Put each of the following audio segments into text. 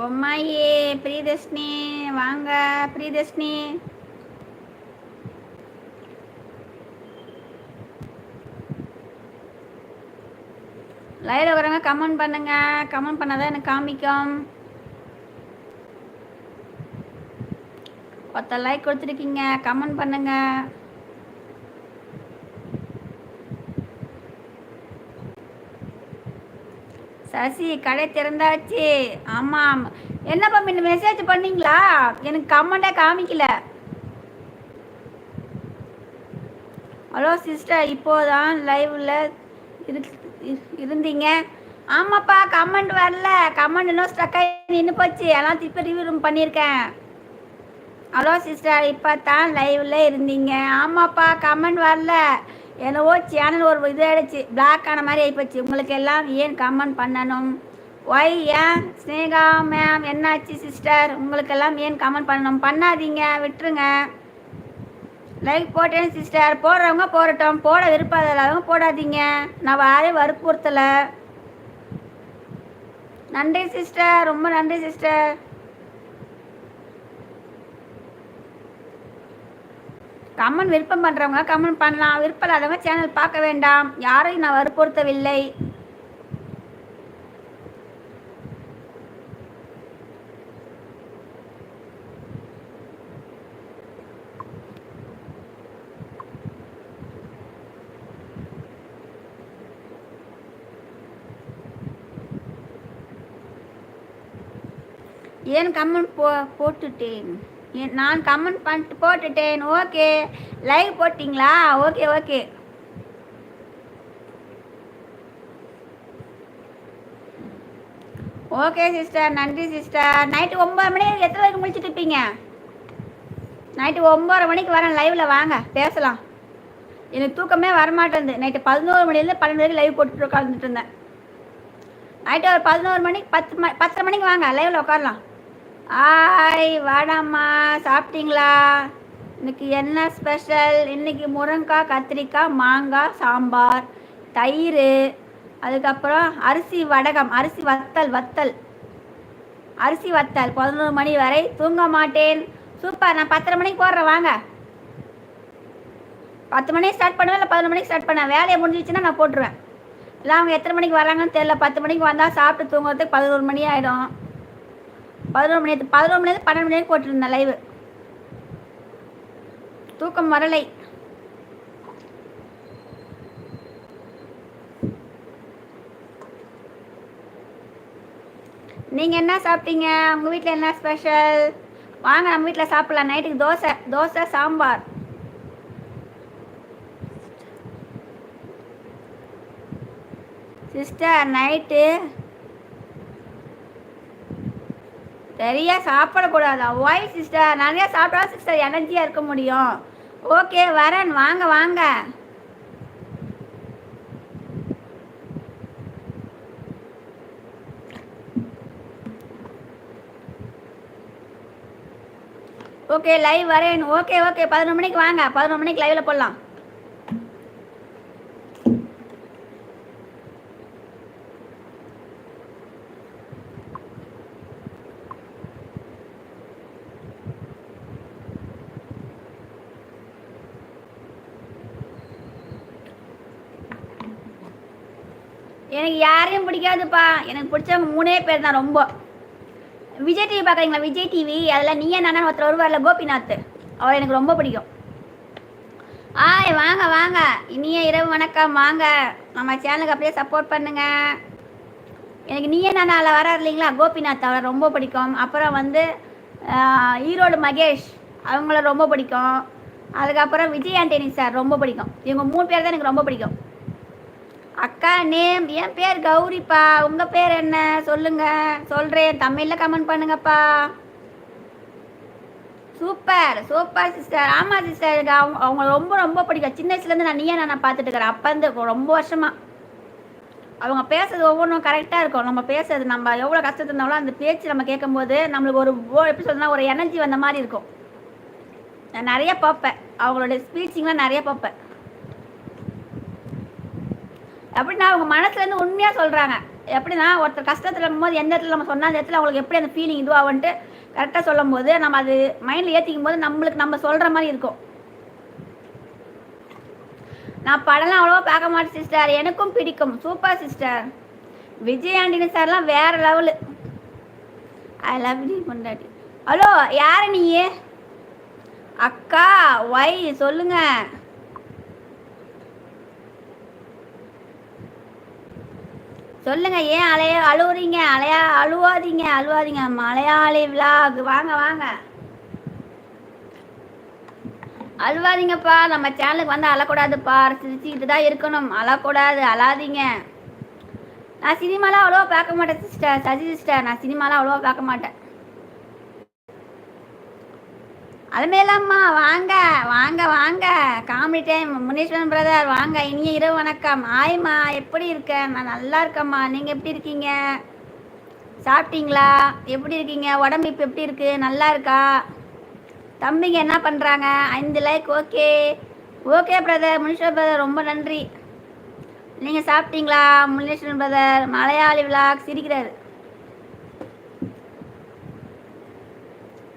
பொம்மாயி பிரியதர்ஷினி வாங்க பிரியதர்ஷினி. லைவ்ல வரவங்க கமெண்ட் பண்ணுங்க. கமெண்ட் பண்ணாதான் எனக்கு காமிக்கும். ஒருத்தர் லைக் கொடுத்துருக்கீங்க. கமெண்ட் பண்ணுங்க. சசி கடை திறந்தாச்சு. ஆமாம். என்னப்பா முன்ன மெசேஜ் பண்ணீங்களா? எனக்கு கமெண்டே காமிக்கல. ஹலோ சிஸ்டர் இப்போதான் லைவில் இருந்தீங்க. ஆமாப்பா கமெண்ட் வரல. கமெண்ட் இன்னும் ஸ்டக் ஆகி நின்று போச்சு. எல்லாம் திருப்பி ரிவ்யூ பண்ணியிருக்கேன். ஹலோ சிஸ்டர் இப்போ தான் லைவில் இருந்தீங்க. ஆமாப்பா கமெண்ட் வரல. என்னவோ சேனல் ஒரு இது ஆகிடுச்சு பிளாக் ஆன மாதிரி ஆகிப்போச்சு உங்களுக்கு எல்லாம் ஏன் கமெண்ட் பண்ணணும்? ஒய் ஏன்? ஸ்னேகா மேம் என்னாச்சு சிஸ்டர் உங்களுக்கெல்லாம் ஏன் கமெண்ட் பண்ணணும்? பண்ணாதீங்க விட்டுருங்க. லைக் போட்டேன் சிஸ்டர் போடுறவங்க போடட்டும். போட விருப்பம் போடாதீங்க. நான் யாரையும் வற்புறுத்தலை. நன்றி சிஸ்டர் ரொம்ப நன்றி சிஸ்டர் கமெண்ட் விருப்பம் பண்ணுறவங்க கமெண்ட் பண்ணலாம். விருப்பம் இல்லாதவங்க சேனல் பார்க்க வேண்டாம். யாரையும் நான் வற்புறுத்தவில்லை. ஏன் கமெண்ட் போ போட்டுட்டேன்? நான் கமெண்ட் பண்ணிட்டு போட்டுட்டேன். ஓகே லைவ் போட்டிங்களா? ஓகே ஓகே ஓகே சிஸ்டர் நன்றி சிஸ்டர் நைட்டு ஒம்பது மணி எத்தனை வரைக்கும் முடிச்சுட்டு இருப்பீங்க? நைட்டு ஒம்பது மணிக்கு வரேன். லைவில் வாங்க. பேசலாம். எனக்கு தூக்கமே வரமாட்டேங்குது. நைட்டு பதினோரு மணிலேருந்து பன்னெண்டு வரைக்கும் லைவ் போட்டுட்டு உட்காந்துட்டு இருந்தேன். நைட்டு ஒரு பதினோரு மணிக்கு பத்து மணி பத்தரை மணிக்கு வாங்க. லைவில் உட்காரலாம். ஆய் வாடாம்மா சாப்பிட்டீங்களா? இன்னைக்கு என்ன ஸ்பெஷல் இன்னைக்கு முருங்காய் கத்திரிக்காய் மாங்காய் சாம்பார் தயிர் அதுக்கப்புறம் அரிசி வடகம் அரிசி வத்தல் வத்தல். அரிசி வத்தல் பதினோரு மணி வரை தூங்க மாட்டேன். சூப்பர் நான் பத்தரை மணிக்கு போடுறேன் வாங்க. பத்து மணிக்கு ஸ்டார்ட் பண்ணுவேன் இல்லை பதினொரு மணிக்கு ஸ்டார்ட் பண்ணேன் வேலையை முடிஞ்சிச்சுன்னா நான் போட்டுருவேன். இல்லை அவங்க எத்தனை மணிக்கு வராங்கன்னு தெரியல. பத்து மணிக்கு வந்தால் சாப்பிட்டு தூங்குறதுக்கு பதினோரு மணி ஆகிடும் பதினோரு மணி பதினோரு மணி பன்னெண்டு மணி நேரம் போட்டிருந்தேன் லைவ் தூக்கம் வரலை. நீங்கள் என்ன சாப்பிட்டீங்க? உங்கள் வீட்டில் என்ன ஸ்பெஷல் வாங்க நம்ம வீட்டில் சாப்பிடலாம். நைட்டுக்கு தோசை தோசை சாம்பார். சிஸ்டர் நைட்டு நிறைய சாப்பிடக்கூடாது? ஒய் சிஸ்டர் நிறைய சாப்பிட்டா சிஸ்டர் எனர்ஜியாக இருக்க முடியும்? ஓகே வரேன். வாங்க வாங்க. ஓகே லைவ் வரேன். ஓகே ஓகே பதினொரு மணிக்கு வாங்க. பதினொரு மணிக்கு லைவ்ல போடலாம் எனக்கு யாரையும் பிடிக்காதுப்பா. எனக்கு பிடிச்சவங்க மூணே பேர் தான் ரொம்ப. விஜய் டிவி பார்க்குறீங்களா? விஜய் டிவி அதில் நீ என்ன ஒருத்தர் வருவார்ல கோபிநாத். அவர் எனக்கு ரொம்ப பிடிக்கும். ஆய் வாங்க வாங்க. இனிய இரவு வணக்கம். வாங்க. நம்ம சேனலுக்கு அப்படியே சப்போர்ட் பண்ணுங்க. எனக்கு நீ என்ன வரார் இல்லைங்களா? கோபிநாத் அவரை ரொம்ப பிடிக்கும். அப்புறம் வந்து ஈரோடு மகேஷ் அவங்கள ரொம்ப பிடிக்கும். அதுக்கப்புறம் விஜய் ஆண்டனி சார் ரொம்ப பிடிக்கும். இவங்க மூணு பேர் தான் எனக்கு ரொம்ப பிடிக்கும். அக்கா நேம் என் பேர் கௌரிப்பா. உங்க பேர் என்ன? சொல்லுங்க. சொல்றேன். தமிழ்ல கமெண்ட் பண்ணுங்கப்பா. சூப்பர். சூப்பர் சிஸ்டர் ஆமா சிஸ்டர் எனக்கு அவங்க அவங்க ரொம்ப ரொம்ப பிடிக்கும் சின்ன வயசுலேருந்து நான் நீயே நான் பார்த்துட்டு இருக்கிறேன். அப்போ இருந்து ரொம்ப வருஷமா. அவங்க பேசுறது ஒவ்வொன்றும் கரெக்டாக இருக்கும். நம்ம பேசுறது நம்ம எவ்வளோ கஷ்டத்துல இருந்தாலும் அந்த பேச்சு நம்ம கேட்கும்போது நம்மளுக்கு ஒரு எப்படி சொல்றதுன்னா ஒரு எனர்ஜி வந்த மாதிரி இருக்கும். நான் நிறைய பார்ப்பேன். அவங்களோட ஸ்பீச்சிங்லாம் நிறைய பார்ப்பேன். அப்படின்னா அவங்க மனசுல இருந்து உண்மையா சொல்றாங்க. எப்படின்னா ஒருத்தர் கஷ்டத்தில் இருக்கும்போது எந்த இடத்துல நம்ம சொன்னால் அந்த இடத்துல அவங்களுக்கு எப்படி அந்த ஃபீலிங் இதுவாகன்ட்டு கரெக்டாக சொல்லும் போது நம்ம அது மைண்டில் ஏற்றிக்கும் போது நம்மளுக்கு நம்ம சொல்கிற மாதிரி இருக்கும். நான் படம்லாம் அவ்வளோவா பார்க்க மாட்டேன் சிஸ்டர் எனக்கும் பிடிக்கும். சூப்பர் சிஸ்டர் விஜய் ஆண்டினி சார்லாம் வேற லெவலு ஐ லவ் யூ பொண்டாட்டி ஹலோ யார் நீ? அக்கா ஒய் சொல்லுங்கள் சொல்லுங்க ஏன் அலைய அழுவுறீங்க? அலையா அழுவாதீங்க அழுவாதீங்க. மலையாளி விழாக் வாங்க வாங்க. அழுவாதீங்கப்பா. நம்ம சேனலுக்கு வந்து அழக்கூடாதுப்பா. சிரிச்சுக்கிட்டு தான் இருக்கணும். அழக்கூடாது அழாதீங்க. நான் சினிமாலாம் அவ்வளோவா பார்க்க மாட்டேன் சிஸ்டர் சசி சிஸ்டர் நான் சினிமாலாம் அவ்வளோவா பார்க்க மாட்டேன். அலமேலாம்மா வாங்க வாங்க வாங்க. காமெடி டைம் முனீஸ்வரன் பிரதர் வாங்க. இனிய இரவு வணக்கம். ஆய்மா எப்படி இருக்க? நான் நல்லா இருக்கம்மா. நீங்கள் எப்படி இருக்கீங்க? சாப்பிட்டீங்களா? எப்படி இருக்கீங்க? உடம்பு இப்போ எப்படி இருக்கு? நல்லா இருக்கா? தம்பிங்க என்ன பண்ணுறாங்க ஐந்து like okay okay brother Muneeswaran brother ரொம்ப நன்றி. நீங்கள் சாப்பிட்டீங்களா? முனீஸ்வரன் பிரதர் மலையாளி விழா சிரிக்கிறார்.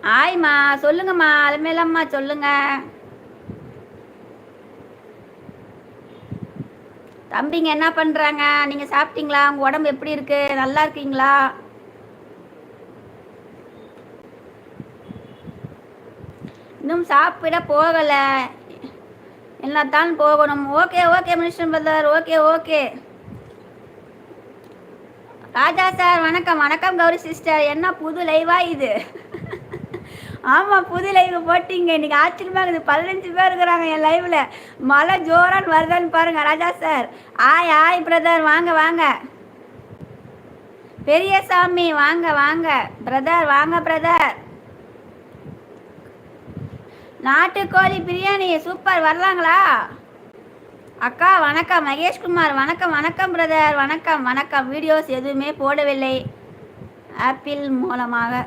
ஆய்மா சொல்லுங்கம்மா. அலமேலம்மா சொல்லுங்க. தம்பிங்க என்ன பண்றாங்க? நீங்க சாப்பிட்டீங்களா? உங்க உடம்பு எப்படி இருக்கு? நல்லா இருக்கீங்களா? இன்னும் சாப்பிட போகல. என்னத்தான் போகணும்? Okay okay minister brother. Okay okay. Raja sir வணக்கம். வணக்கம் கௌரி சிஸ்டர். என்ன புது லைவா இது? ஆமாம் புது லைவ் போட்டிங்க. இன்னைக்கு ஆச்சரியமாக இருக்குது. பதினஞ்சு பேர் இருக்கிறாங்க என் லைவில் மழை ஜோரான்னு வருதான்னு பாருங்கள் ராஜா சார். ஆய் ஆய் பிரதர் வாங்க வாங்க. பெரிய சாமி வாங்க வாங்க. பிரதர் வாங்க பிரதர் நாட்டுக்கோழி பிரியாணி சூப்பர் வரலாங்களா? அக்கா வணக்கம். மகேஷ்குமார் வணக்கம் வணக்கம் பிரதர் வணக்கம் வணக்கம். வீடியோஸ் எதுவுமே போடவில்லை. ஆப்பிள் மூலமாக.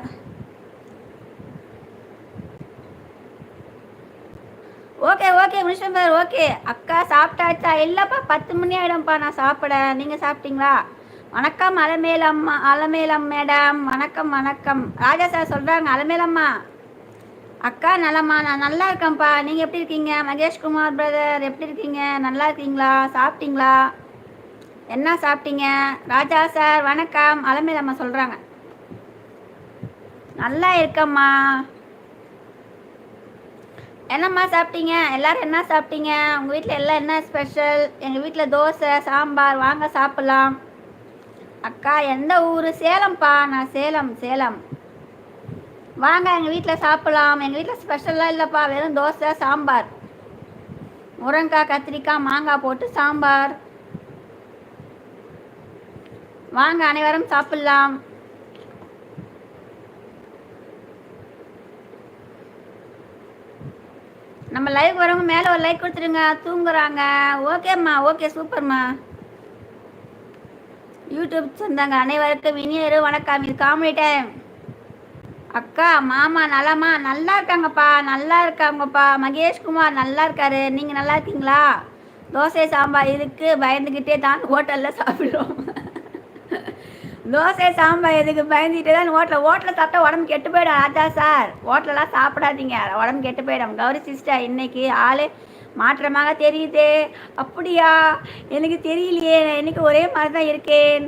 Okay okay Munishan sir okay. அக்கா சாப்பிட்டாச்சா? இல்லைப்பா பத்து மணி ஆகிடும்ப்பா நான் சாப்பிட நீங்கள் சாப்பிட்டீங்களா? வணக்கம் அலமேலம்மா அலமேலம் மேடம். வணக்கம் வணக்கம். ராஜா சார் சொல்கிறாங்க அலமேலம்மா. அக்கா நலம்மா நான் நல்லா இருக்கேன்ப்பா. நீங்கள் எப்படி இருக்கீங்க? மகேஷ்குமார் பிரதர் எப்படி இருக்கீங்க? நல்லா இருக்கீங்களா? சாப்பிட்டீங்களா? என்ன சாப்பிட்டீங்க? ராஜா சார் வணக்கம். அலமேலம்மா சொல்கிறாங்க நல்லா இருக்கம்மா. என்னம்மா சாப்பிட்டீங்க? எல்லாரும் என்ன சாப்பிட்டீங்க? உங்கள் வீட்டில் எல்லாம் என்ன ஸ்பெஷல் எங்கள் வீட்டில் தோசை சாம்பார் வாங்க சாப்பிட்லாம். அக்கா எந்த ஊர்? சேலம்ப்பா. நான் சேலம் சேலம். வாங்க எங்கள் வீட்டில் சாப்பிட்லாம். எங்கள் வீட்டில் ஸ்பெஷல்லாம் இல்லைப்பா. வெறும் தோசை சாம்பார். முருங்கக்காய் கத்திரிக்காய் மாங்காய் போட்டு சாம்பார். வாங்க அனைவரும் சாப்பிட்லாம். நம்ம லைவ் வரவங்க மேலே ஒரு லைக் கொடுத்துருங்க தூங்குறாங்க. ஓகேம்மா ஓகே சூப்பர்மா யூடியூப் சொந்தாங்க அனைவருக்கும் இனியரும் வணக்கம். இது காமெடி டைம் அக்கா மாமா நலமா? நல்லா இருக்காங்கப்பா நல்லா இருக்காங்கப்பா. மகேஷ்குமார் நல்லா இருக்காரு. நீங்கள் நல்லா இருக்கீங்களா? தோசை சாம்பார் இதுக்கு பயந்துக்கிட்டே தான் ஹோட்டலில் சாப்பிடுறோம். தோசை சாம்பார் எதுக்கு பயந்துகிட்டே தான் ஹோட்டலில்? ஹோட்டலில் சாப்பிட்டா உடம்பு கெட்டு போயிடும். ராஜா சார். ஹோட்டலெலாம் சாப்பிடாதீங்க. உடம்பு கெட்டு போயிடும். கௌரி சிஸ்டர் இன்னைக்கு ஆள் மாற்றமாக தெரியுது. அப்படியா? எனக்கு தெரியலையே. எனக்கு ஒரே மாதிரி தான் இருக்கேன்.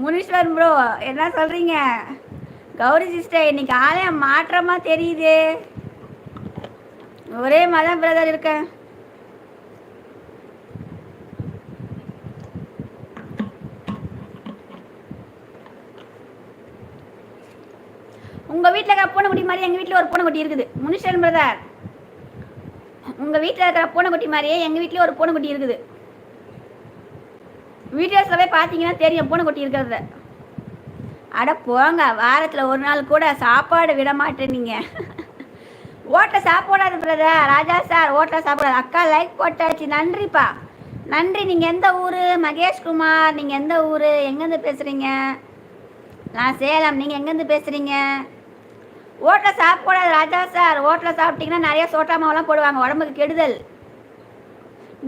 முனீஸ்வர் ப்ரோ என்ன சொல்கிறீங்க கௌரி சிஸ்டர் இன்னைக்கு ஆளே மாற்றமாக தெரியுது. ஒரே மாதிரி தான் பிரதர் இருக்கேன். உங்கள் வீட்டில் இருக்கிற பூனைக்குட்டி மாதிரி எங்கள் வீட்டில் ஒரு பூனைக்குட்டி இருக்குது. முனிஷன் பிரதர் உங்கள் வீட்டில் இருக்கிற பூனைக்குட்டி மாதிரியே எங்கள் வீட்டில் ஒரு பூனைக்குட்டி இருக்குது. வீடியோஸில் போய் பார்த்தீங்கன்னா தெரியும் பூனைக்குட்டி இருக்கிறத. அட போங்க வாரத்தில் ஒரு நாள் கூட சாப்பாடு விட மாட்டேன் நீங்கள் ஓட்டில் சாப்பிடாது பிரதர் ராஜா சார் ஓட்டில் சாப்பிடாது. அக்கா லைக் போட்டாச்சு நன்றிப்பா. நன்றி நீங்கள் எந்த ஊர்? மகேஷ்குமார் நீங்கள் எந்த ஊர்? எங்கேருந்து பேசுகிறீங்க நான் சேலம் நீங்கள் எங்கேருந்து பேசுகிறீங்க ஓட்டில் சாப்பிடக்கூடாது ராஜா சார் ஓட்டில் சாப்பிட்டீங்கன்னா நிறைய சோட்டா மாவுலாம் போடுவாங்க உடம்புக்கு கெடுதல்.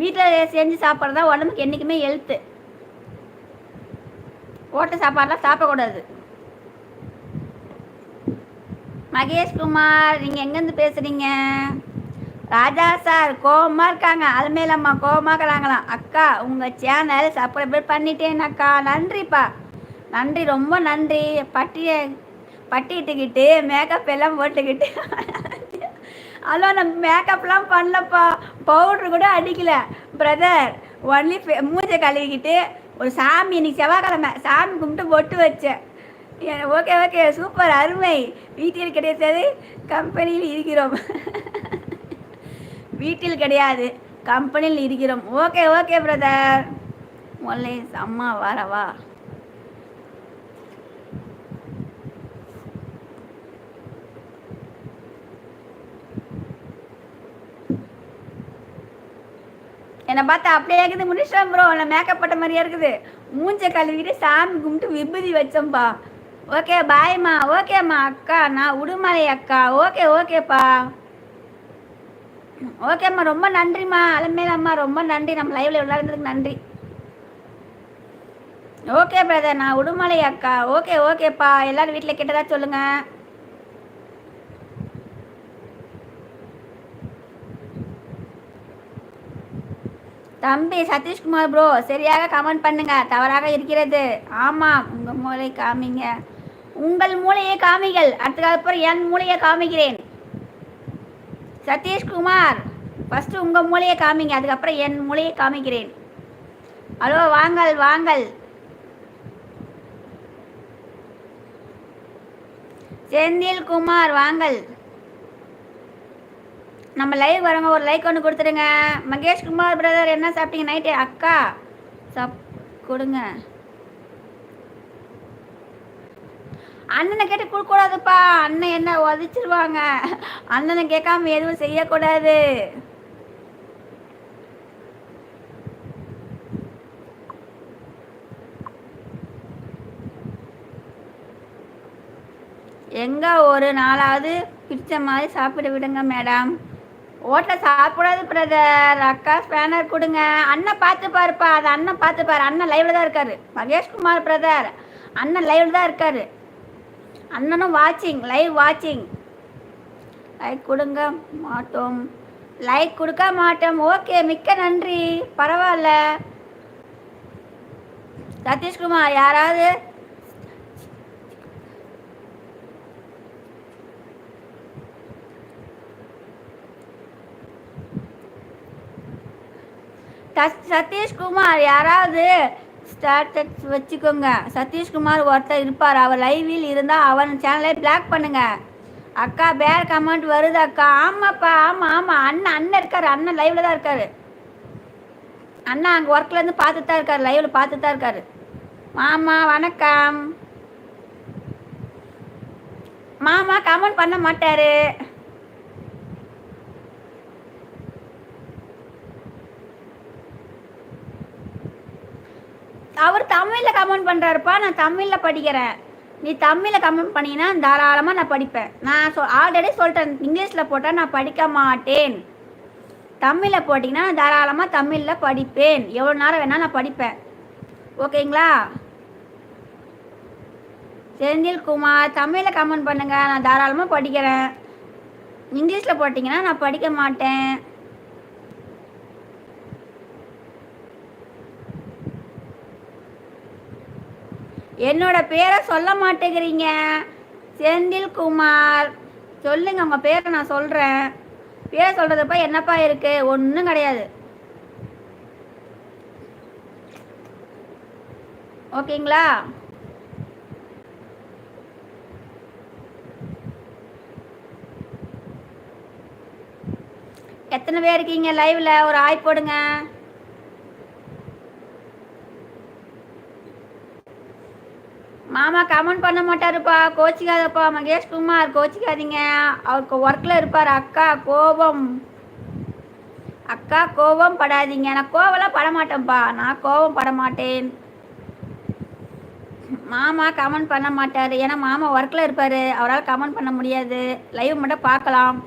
வீட்டில் செஞ்சு சாப்பிட்றது தான் உடம்புக்கு என்றைக்குமே ஹெல்த்து ஹோட்டல் சாப்பாடுலாம் சாப்பிடக்கூடாது. மகேஷ் குமார் நீங்கள் எங்கேருந்து பேசுகிறீங்க ராஜா சார் கோபமாக இருக்காங்க. அல்மேலம்மா கோவமாக இருக்கிறாங்களாம். அக்கா உங்கள் சேனல் சப்ஸ்கிரைப் பண்ணிட்டேன் அக்கா. நன்றிப்பா. நன்றி ரொம்ப நன்றி. பட்டியை பட்டிட்டுக்கிட்டு மேக்கப் எல்லாம் போட்டுக்கிட்டு. ஹலோ நம்ம மேக்கப்லாம் பண்ணலப்பா. பவுட்ரு கூட அடிக்கல. பிரதர் ஒன்லி மூஞ்சை கழுவிக்கிட்டு ஒரு சாமி இன்னைக்கு செவ்வாய்க்கிழமை சாமி கும்பிட்டு பொட்டு வச்சேன். ஓகே ஓகே சூப்பர் அருமை. வீட்டில் கிடைத்தது கம்பெனியில் இருக்கிறோம். வீட்டில் கிடையாது கம்பெனியில் இருக்கிறோம். ஓகே ஓகே பிரதர் ஒன்லி அம்மா வரவா? என்னை பார்த்தா அப்படியே இருக்குது. முடிச்சிட்டேன் ப்ரோ இல்லை மேக்கப் பட்ட மாதிரியே இருக்குது. மூஞ்ச கழுவிட்டு சாமி கும்பிட்டு விபூதி வச்சோம்ப்பா ஓகே பாய்மா ஓகேம்மா அக்கா. நான் உடுமலை அக்கா. ஓகே ஓகேப்பா ஓகேம்மா ரொம்ப நன்றிம்மா. அலமேலம்மா ரொம்ப நன்றி. நம்ம லைவ்ல விளையாடுறதுக்கு நன்றி. ஓகே பிரதர் நான் உடுமலை அக்கா. ஓகே ஓகேப்பா எல்லாரும் வீட்டில் கேட்டதா சொல்லுங்கள் தம்பி சதீஷ்குமார் ப்ரோ சரியாக கமெண்ட் பண்ணுங்க. தவறாக இருக்கிறது. ஆமாம் உங்கள் மூளை காமிங்க. உங்கள் மூளையை காமிகள். அடுத்த அப்புறம் என் மூளையை காமிக்கிறேன். சதீஷ்குமார் ஃபஸ்ட்டு உங்கள் மூளையை காமிங்க. அதுக்கப்புறம் என் மூளையை காமிக்கிறேன். ஹலோ வாங்கள் வாங்கள் செந்தில் குமார் வாங்கள் நம்ம லைவ் வரவங்க ஒரு லைக் ஒன்று கொடுத்துருங்க மகேஷ் குமார் பிரதர் என்ன சாப்பிட்டீங்க? நைட்டு அக்கா சாப் கொடுங்க. அண்ணனை கேட்டு கொடுக்கூடாதுப்பா அண்ணன் என்ன உதச்சிருவாங்க. அண்ணனை கேட்காம எதுவும் செய்யக்கூடாது. எங்க ஒரு நாளாவது பிடிச்ச மாதிரி சாப்பிட விடுங்க மேடம் ஓட்டில் சாப்பிடாது பிரதர் அக்கா ஸ்பேனர் கொடுங்க. அண்ணன் பார்த்து பாருப்பா. அது அண்ணன் பார்த்து பாரு. அண்ணன் லைவில் தான் இருக்காரு. மகேஷ்குமார் பிரதர் அண்ணன் லைவில் தான் இருக்காரு. அண்ணனும் வாட்சிங் லைவ் வாட்சிங் லைக் கொடுங்க. மாட்டோம். லைக் கொடுக்க மாட்டோம். ஓகே மிக்க நன்றி. பரவாயில்ல. சதீஷ்குமார் யாராவது சதீஷ்குமார் யாராவது ஸ்டாட்டஸ் வச்சுக்கோங்க. சதீஷ்குமார் ஒருத்தர் இருப்பார். அவர் லைவில் இருந்தால் அவன் சேனலை பிளாக் பண்ணுங்க. அக்கா பேர் கமெண்ட் வருது அக்கா. ஆமாப்பா ஆமாம் ஆமாம் அண்ணன் அண்ணன் இருக்கார். அண்ணன் லைவில் தான் இருக்கார். அண்ணா அங்கே ஒர்க்லேருந்து பார்த்துட்டு தான் இருக்கார். லைவில் பார்த்து தான் இருக்கார். மாமா வணக்கம். மாமா கமெண்ட் பண்ண மாட்டார். அவர் தமிழில் கமெண்ட் பண்ணுறாருப்பா நான் தமிழில் படிக்கிறேன். நீ தமிழில் கமெண்ட் பண்ணினா தாராளமாக நான் படிப்பேன். நான் சொ ஆல்ரெடி சொல்லிட்டேன் இங்கிலீஷில் போட்டால் நான் படிக்க மாட்டேன். தமிழில் போட்டிங்கன்னா நான் தாராளமாக தமிழில் படிப்பேன். எவ்வளோ நேரம் வேணால் நான் படிப்பேன். ஓகேங்களா? செந்தில் குமார் தமிழில் கமெண்ட் பண்ணுங்கள் நான் தாராளமாக படிக்கிறேன். இங்கிலீஷில் போட்டிங்கன்னா நான் படிக்க மாட்டேன். என்னோட பேரை சொல்ல மாட்டேங்கிறீங்க. செந்தில் குமார் சொல்லுங்க உங்கள் பேரை நான் சொல்கிறேன் பேரை சொல்கிறதப்ப என்னப்பா இருக்கு? ஒன்றும் கிடையாது. ஓகேங்களா? எத்தனை பேர் இருக்கீங்க லைவ்ல? ஒரு ஆய் போடுங்க. ஆமாம் கமெண்ட் பண்ண மாட்டாருப்பா. கோச்சிக்காதப்பா. மகேஷ் குமார் கோச்சிக்காதீங்க. அவருக்கு ஒர்க்கில் இருப்பார். அக்கா கோபம். அக்கா கோபம் படாதீங்க. நான் கோவம்லாம் பட மாட்டேன்ப்பா நான் கோபம் பட மாட்டேன் மாமா கமெண்ட் பண்ண மாட்டார். ஏன்னா மாமா ஒர்க்கில் இருப்பார். அவரால் கமெண்ட் பண்ண முடியாது. லைவ் மட்டும் பார்க்கலாம்.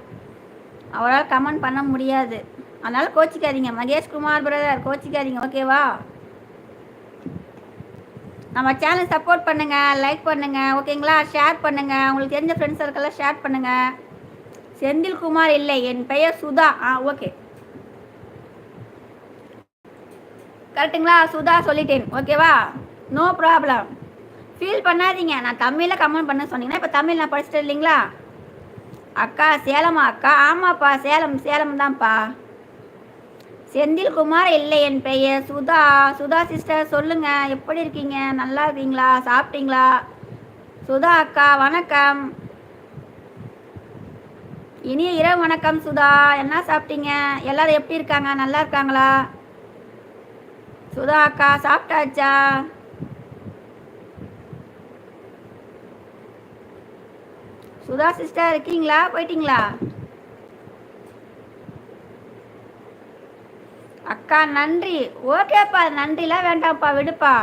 அவரால் கமெண்ட் பண்ண முடியாது. அதனால் கோச்சிக்காதீங்க. மகேஷ் குமார் பிரதர் கோச்சிக்காதீங்க. ஓகேவா நம்ம சேனல் சப்போர்ட் பண்ணுங்கள் லைக் பண்ணுங்கள் ஓகேங்களா ஷேர் பண்ணுங்கள் உங்களுக்கு தெரிஞ்ச ஃப்ரெண்ட்ஸ் சர்க்கிளில் ஷேர் பண்ணுங்கள் செந்தில்குமார் இல்லை என் பெயர் சுதா. ஆ ஓகே கரெக்டுங்களா சுதா சொல்லிட்டேன் ஓகேவா நோ ப்ராப்ளம் ஃபீல் பண்ணாதீங்க. நான் தமிழில் கமெண்ட் பண்ண சொன்னீங்கன்னா இப்போ தமிழ் நான் படிச்சுட்டு இல்லைங்களா? அக்கா சேலமா அக்கா? ஆமாப்பா சேலம் சேலம் தான்ப்பா. செந்தில்குமார் இல்லை என் பெயர். சுதா சுதா சிஸ்டர் சொல்லுங்க. எப்படி இருக்கீங்க? நல்லா இருக்கீங்களா? சாப்பிட்டீங்களா? சுதா அக்கா வணக்கம். இனிய இரவு வணக்கம் சுதா. என்ன சாப்பிட்டீங்க? எல்லாரும் எப்படி இருக்காங்க? நல்லா இருக்காங்களா? சுதா அக்கா சாப்பிட்டாச்சா? சுதா சிஸ்டர் இருக்கீங்களா? போயிட்டீங்களா? அக்கா நன்றி. ஓகேப்பா நன்றிலாம் வேண்டாம்ப்பா விடுப்பா.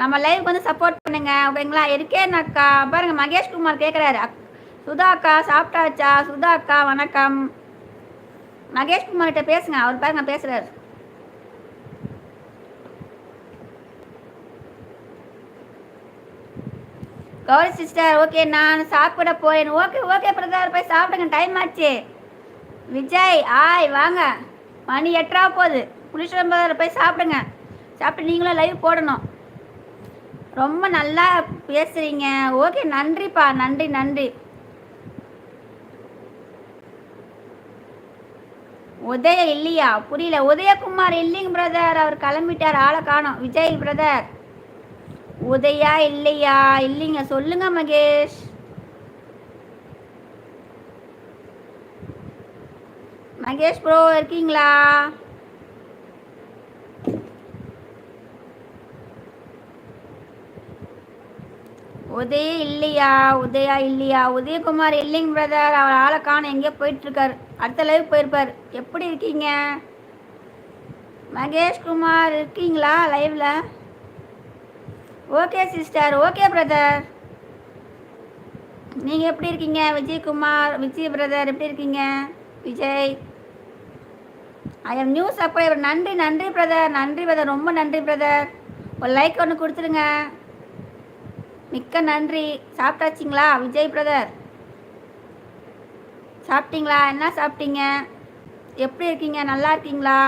நம்ம லைவ் வந்து சப்போர்ட் பண்ணுங்க ஓகேங்களா? இருக்கேன் அக்கா? பாருங்க மகேஷ் குமார் கேட்குறாரு சுதா அக்கா சாப்பிட்டாச்சா? சுதா அக்கா வணக்கம். மகேஷ் குமார்கிட்ட பேசுங்க அவர் பாருங்க பேசுறாரு. கௌரி சிஸ்டர் ஓகே நான் சாப்பிட போறேன். ஓகே ஓகே பிரதர் போய் சாப்பிடுங்க. டைம் ஆச்சு. விஜய் ஆய் வாங்க. மணி எட்டரா போகுது. புளிச்சம்பதில் போய் சாப்பிடுங்க. சாப்பிட்டு நீங்களும் லைவ் போடணும். ரொம்ப நல்லா பேசுறீங்க. ஓகே நன்றிப்பா. நன்றி நன்றி. உதய இல்லையா? புரியல. உதயகுமார் இல்லைங்க பிரதர் அவர் கிளம்பிட்டார். ஆளை காணோம். விஜய் பிரதர் உதயா இல்லையா? இல்லைங்க. சொல்லுங்க மகேஷ். மகேஷ் ப்ரோ இருக்கீங்களா? உதய இல்லையா? உதயா இல்லையா? உதயகுமார் இல்லைங்க பிரதர் அவர் ஆளை காணும். எங்கேயோ போயிட்டுருக்கார். அடுத்த லைவ் போயிருப்பார். எப்படி இருக்கீங்க? மகேஷ் குமார் இருக்கீங்களா லைவில் ஓகே சிஸ்டர் ஓகே பிரதர் நீங்கள் எப்படி இருக்கீங்க? விஜயகுமார் விஜய் பிரதர் எப்படி இருக்கீங்க? Vijay. I am new subscriber நன்றி நன்றி பிரதர் நன்றி பிரதர் ரொம்ப நன்றி பிரதர் ஒரு லைக் ஒன்று கொடுத்துருங்க. மிக்க நன்றி. சாப்பிட்டாச்சிங்களா? விஜய் பிரதர் சாப்பிட்டீங்களா? என்ன சாப்பிட்டீங்க? எப்படி இருக்கீங்க? நல்லா இருக்கீங்களா?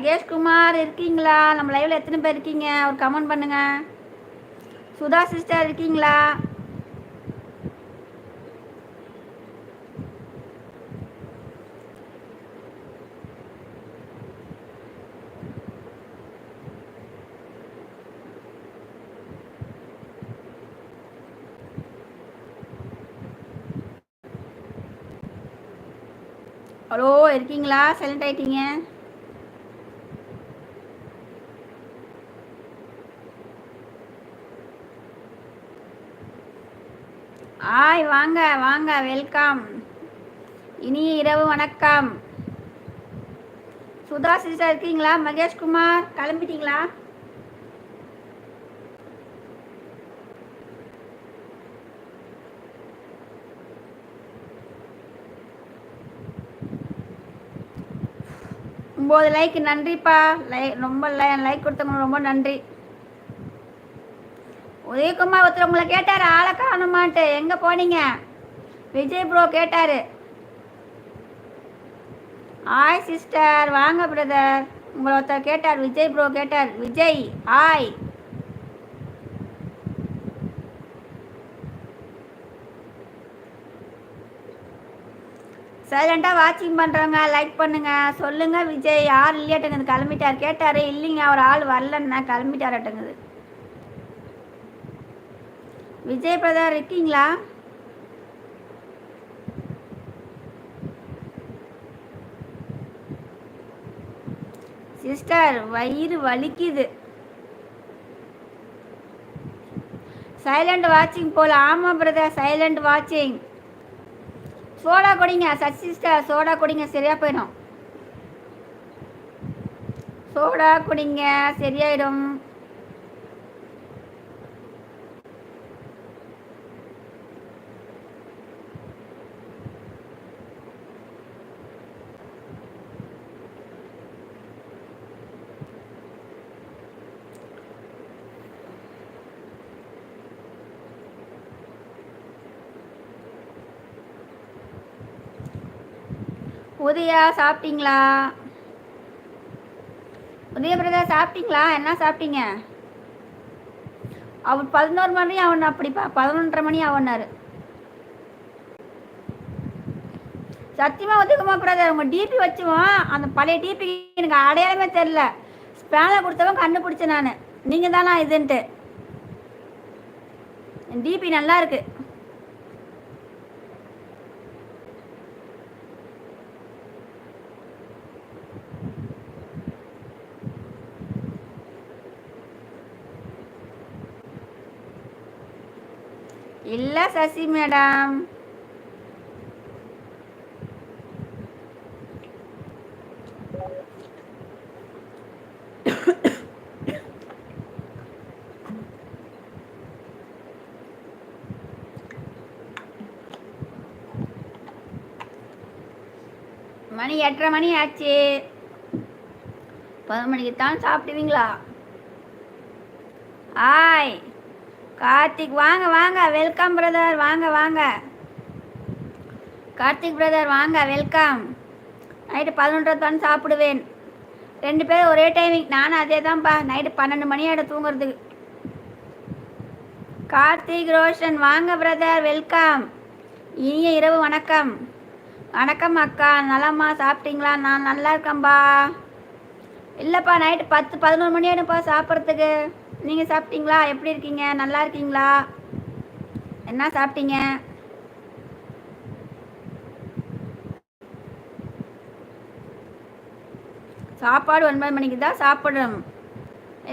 மகேஷ்குமார் இருக்கீங்களா? நம்ம லைவ்ல எத்தனை பேர் இருக்கீங்க? ஒரு கமெண்ட் பண்ணுங்க. சுதா சிஸ்டர் இருக்கீங்களா? ஹலோ இருக்கீங்களா? சைலண்ட் ஆயிட்டீங்க ஆய் வாங்க வாங்க வெல்கம் இனிய இரவு வணக்கம். சுதா சிஸ்டர் இருக்கீங்களா? மகேஷ்குமார் கிளம்பிட்டீங்களா? ஒம்பது லைக் நன்றிப்பா. லை ரொம்ப லை லைக் கொடுத்தவங்க ரொம்ப நன்றி. உதயகுமார் ஒருத்தர் உங்களை கேட்டார் ஆளை காணுமான்ட்டு. எங்கே போனீங்க? விஜய் ப்ரோ கேட்டார். ஹாய் சிஸ்டர் வாங்க பிரதர் உங்களை ஒருத்தர் கேட்டார் விஜய் ப்ரோ கேட்டார். விஜய் ஆய் சைலண்டாக வாட்சிங் பண்ணுறவங்க லைக் பண்ணுங்க. சொல்லுங்கள் விஜய். யார் இல்லையாட்டுங்குது கிளம்பிட்டார். கேட்டார் இல்லைங்க அவர் ஆள் வரலன்னா. கிளம்பிட்டாரட்டுங்குது. விஜய் பிரதா இருக்கீங்களா? சிஸ்டர் வயிறு வலிக்குது. சைலண்ட் வாட்சிங் போல. ஆமாம் பிரதர் சைலண்ட் வாட்சிங். சோடா குடிங்க சச் சிஸ்டர் சோடா குடிங்க சரியா போயிடும். சோடா குடிங்க சரியாயிடும். உதயா சாப்பிட்டீங்களா? உதய பிரதா சாப்பிட்டீங்களா? என்ன சாப்பிட்டீங்க? அவர் பதினோரு மணி அவன் அப்படிப்பா. பதினொன்றரை மணி ஆவனாரு சத்தியமா ஒத்துக்கமா பிரதர்? உங்கள் டிபி வச்சுவோம் அந்த பழைய டிபி எனக்கு அடையாளமே தெரியல. ஸ்பேனை கொடுத்தவன் கண்டுபிடிச்சேன் நான். நீங்க தானா இதுன்ட்டு டிபி நல்லா இருக்கு இல்ல சசி மேடம். மணி எட்டரை மணி ஆச்சு. பத்து மணிக்கு தான் சாப்பிடுவீங்களா? ஆய். கார்த்திக் வாங்க வாங்க வெல்கம் பிரதர் வாங்க வாங்க. கார்த்திக் பிரதர் வாங்க வெல்கம் நைட்டு பதினொன்றரை தான் சாப்பிடுவேன். ரெண்டு பேரும் ஒரே டைமிங் நானும் அதே தான்ப்பா நைட்டு பன்னெண்டு மணி ஆகிடும் தூங்குறதுக்கு. கார்த்திக் ரோஷன் வாங்க பிரதர் வெல்கம் இனிய இரவு வணக்கம். வணக்கம் அக்கா. நலம்மா சாப்பிட்டீங்களா? நான் நல்லா இருக்கேன்பா. இல்லைப்பா நைட்டு பத்து பதினோரு மணி ஆகிடும்ப்பா சாப்பிட்றதுக்கு. நீங்கள் சாப்பிட்டீங்களா? எப்படி இருக்கீங்க? நல்லா இருக்கீங்களா? என்ன சாப்பிட்டீங்க? சாப்பாடு ஒன்பது மணிக்கு தான் சாப்பிடணும்.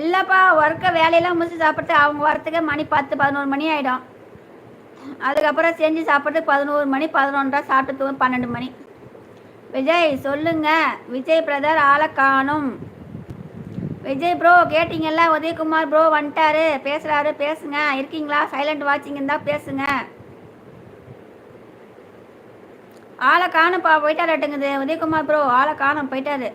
இல்லைப்பா ஒர்க்கை வேலையெல்லாம் முடிச்சு சாப்பிட்டு அவங்க வரத்துக்கு மணி பத்து பதினோரு மணி ஆகிடும் அதுக்கப்புறம் செஞ்சு சாப்பிட்றதுக்கு பதினோரு மணி பதினொன்றா சாப்பிட்டு பன்னெண்டு மணி. விஜய் சொல்லுங்க. விஜய் பிரதர் ஆளை காணும். விஜய் ப்ரோ கேட்டிங்கல்ல உதயகுமார் ப்ரோ வந்துட்டாரு. பேசுகிறாரு பேசுங்க. இருக்கீங்களா? சைலண்ட் வாட்சிங் இருந்தால் பேசுங்க. ஆளை காணும்ப்பா போயிட்டாருட்டுங்குது. உதயகுமார் ப்ரோ ஆளை காணும் போயிட்டாரு.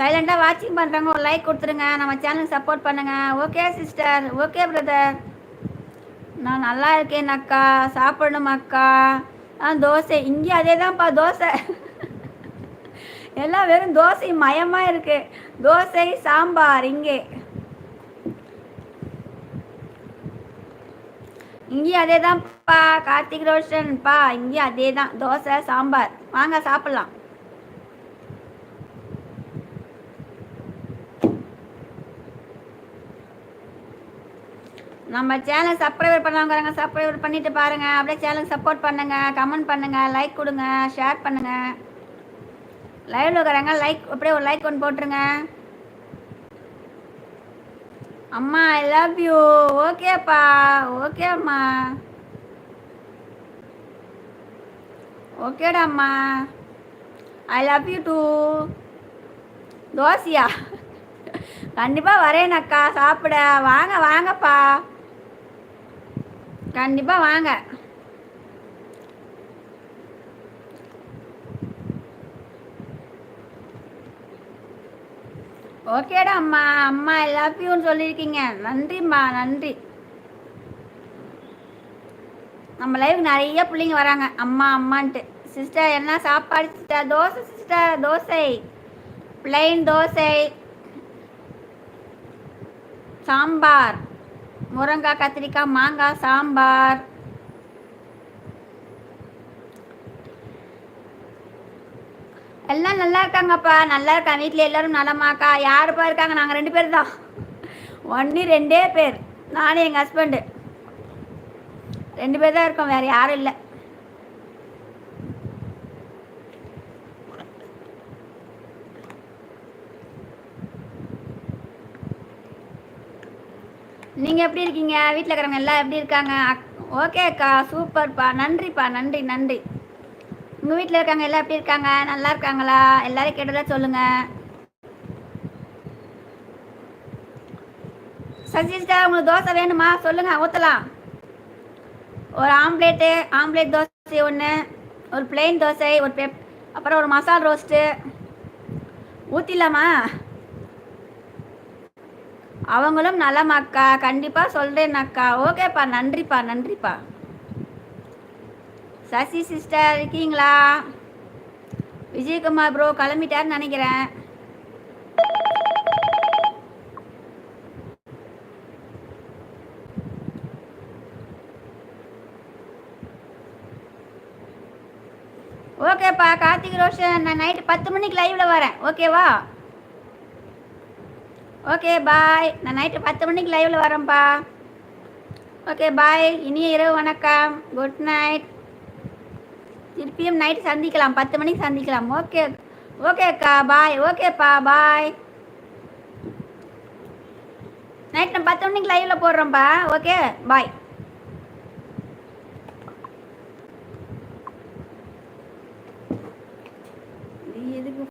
சைலண்டாக வாட்சிங் பண்ணுறவங்க ஒரு லைக் கொடுத்துருங்க. நம்ம சேனலுக்கு சப்போர்ட் பண்ணுங்க. ஓகே சிஸ்டர் ஓகே பிரதர் நான் நல்லா இருக்கேன் அக்கா. சாப்பிடணும் அக்கா. ஆ தோசை. இங்கே அதே தான்ப்பா தோசை. எல்லாம் வெறும் தோசை மயமாக இருக்கு. தோசை சாம்பார் இங்கே. இங்கேயும் அதே தான்ப்பா கார்த்திக் ரோஷன்ப்பா. இங்கேயும் அதே தான் தோசை சாம்பார். வாங்க சாப்பிட்லாம். நம்ம சேனல் சப்ஸ்கிரைபர் பண்ணவங்க சப்ஸ்கிரைபர் பண்ணிட்டு பாருங்க. அப்படியே சேனலுக்கு சப்போர்ட் பண்ணுங்க. கமெண்ட் பண்ணுங்க. லைக் கொடுங்க. ஷேர் பண்ணுங்க. லைவ்ல இருக்கிறாங்க லைக் அப்படியே ஒரு லைக் ஒன்று போட்டுருங்க. அம்மா ஐ லவ் யூ ஓகேப்பா ஓகே அம்மா. ஓகேடா அம்மா. ஐ லவ் யூ டூ தோசையா? கண்டிப்பாக வரேன் அக்கா சாப்பிட. வாங்க வாங்கப்பா. கண்டிப்பாக வாங்க. ஓகேடா அம்மா. அம்மா எல்லாத்தையும் சொல்லியிருக்கீங்க. நன்றிம்மா நன்றி. நம்ம லைஃப் நிறைய பிள்ளைங்க வராங்க. அம்மா அம்மான்ட்டு. சிஸ்டர் என்ன சாப்பாடு sister dosa sister dosa. Plain dosa. Sambar. முருங்காய் கத்திரிக்காய் மாங்காய் சாம்பார். எல்லாம் நல்லா இருக்காங்கப்பா நல்லா இருக்கான் வீட்டில் எல்லாரும் நலமாக்கா. யாருப்பா இருக்காங்க? நாங்கள் ரெண்டு பேர் தான். ஒன்று ரெண்டே பேர். நானும் எங்கள் ஹஸ்பண்டு ரெண்டு பேர் தான் இருக்கோம். வேறு யாரும் இல்லை. நீங்கள் எப்படி இருக்கீங்க? வீட்டில் இருக்கிறவங்க எல்லாம் எப்படி இருக்காங்க? ஓகே அக்கா. சூப்பர்ப்பா. நன்றிப்பா. நன்றி நன்றி. உங்கள் வீட்டில் இருக்காங்க எல்லாம் எப்படி இருக்காங்க? நல்லா இருக்காங்களா? எல்லாரும் கேட்டதா சொல்லுங்க. சசிஸ்டா உங்களுக்கு தோசை வேணுமா? சொல்லுங்க ஊற்றலாம் ஒரு ஆம்லேட்டு ஆம்லேட் தோசை ஒன்று ஒரு பிளெயின் தோசை ஒரு பெப் அப்புறம் ஒரு மசால் ரோஸ்ட்டு ஊற்றிடலாமா அவங்களும் நலமாக்கா. கண்டிப்பாக சொல்கிறேன் அக்கா. ஓகேப்பா நன்றிப்பா நன்றிப்பா. சசி சிஸ்டர் இருக்கீங்களா? விஜயகுமார் ப்ரோ கிளம்பிட்டாருன்னு நினைக்கிறேன். ஓகேப்பா கார்த்திக் ரோஷன் நான் நைட்டு பத்து மணிக்கு லைவ்ல வரேன். ஓகேவா? ஓகே பாய் நான் நைட்டு பத்து மணிக்கு லைவ்ல வரேன்ப்பா ஓகே பாய் இனிய இரவு வணக்கம். குட் நைட் திருப்பியும் நைட் சந்திக்கலாம். பத்து மணிக்கு சந்திக்கலாம். ஓகே ஓகேக்கா பாய் ஓகேப்பா பாய் நைட் நான் பத்து மணிக்கு லைவ்ல போடுறோம்ப்பா ஓகே பாய்